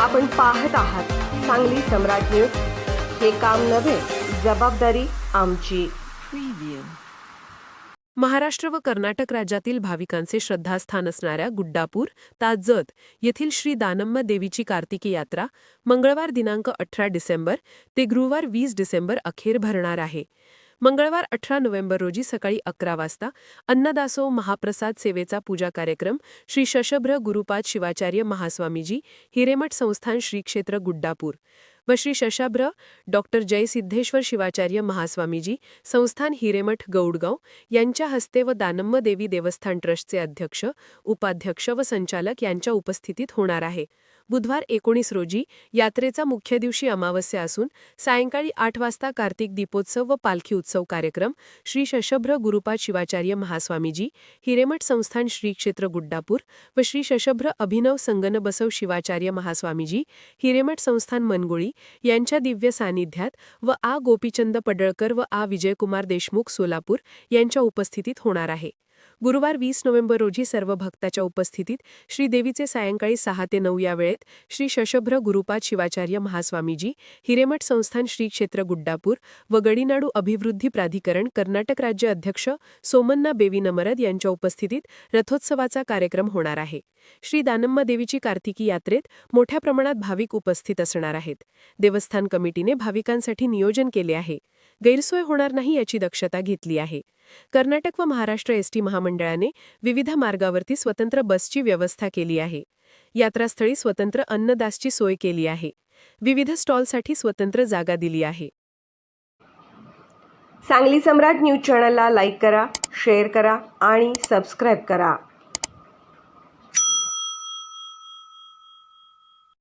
आपण पाहत आहात सांगली सम्राट न्यूज. हे काम नव्हे जबाबदारी आमची. महाराष्ट्र व कर्नाटक राज्यातील भाविकांचे श्रद्धास्थान असणाऱ्या गुड्डापूर ताजत येथील श्री दानम्म देवीची कार्तिकी यात्रा मंगळवार दिनांक अठरा डिसेंबर ते गुरुवार वीस डिसेंबर अखेर भरणार आहे. मंगळवार अठरा नोव्हेंबर रोजी सकाळी अकरा वाजता अन्नदासो महाप्रसाद सेवेचा पूजा कार्यक्रम श्री शशभ्र गुरुपाद शिवाचार्य महास्वामीजी हिरेमठ संस्थान श्री क्षेत्र गुड्डापूर. व श्री शशाभ्र डॉक्टर जयसिद्धेश्वर शिवाचार्य महास्वामीजी संस्थान हिरेमठ गौडगाव यांच्या हस्ते व दानम्म देवी देवस्थान ट्रस्टचे अध्यक्ष उपाध्यक्ष व संचालक यांच्या उपस्थितीत होणार आहे. बुधवार एकोणीस रोजी यात्रेचा मुख्य दिवशी अमावस्या असून सायंकाळी आठ वाजता कार्तिक दीपोत्सव व पालखी उत्सव कार्यक्रम श्री शशभ्र गुरुपाद शिवाचार्य महास्वामीजी हिरेमठ संस्थान श्री क्षेत्र गुड्डापूर व श्री शशभ्र अभिनव संगनबसव शिवाचार्य महास्वामीजी हिरेमठ संस्थान मनगोळी यांच्या दिव्य सानिध्यात व आ गोपीचंद पडळकर व आ विजयकुमार देशमुख सोलापूर यांच्या उपस्थितीत होणार आहे. गुरुवार वीस नोव्हेंबर रोजी सर्व भक्ताच्या उपस्थितीत श्रीदेवीचे सायंकाळी सहा ते नऊ या वेळेत श्री शशभ्र गुरुपाद शिवाचार्य महास्वामीजी हिरेमठ संस्थान श्री क्षेत्र गुड्डापूर व गडीनाडू अभिवृद्धी प्राधिकरण कर्नाटक राज्य अध्यक्ष सोमन्ना बेवी नमरद यांच्या उपस्थितीत रथोत्सवाचा कार्यक्रम होणार आहे. श्री दानम्मा देवीची कार्तिकी यात्रेत मोठ्या प्रमाणात भाविक उपस्थित असणार आहेत. देवस्थान कमिटीने भाविकांसाठी नियोजन केले आहे. गैरसोय होणार नाही याची दक्षता घेतली आहे. कर्नाटक व महाराष्ट्र एसटी महामंडळाने विविध मार्गावरती स्वतंत्र बसची व्यवस्था केली आहे. यात्रास्थळी स्वतंत्र अन्नदासची सोय केली आहे. विविध स्टॉलसाठी स्वतंत्र जागा दिली आहे. सांगली सम्राट न्यूज चॅनलला लाईक करा शेअर करा आणि सबस्क्राईब करा.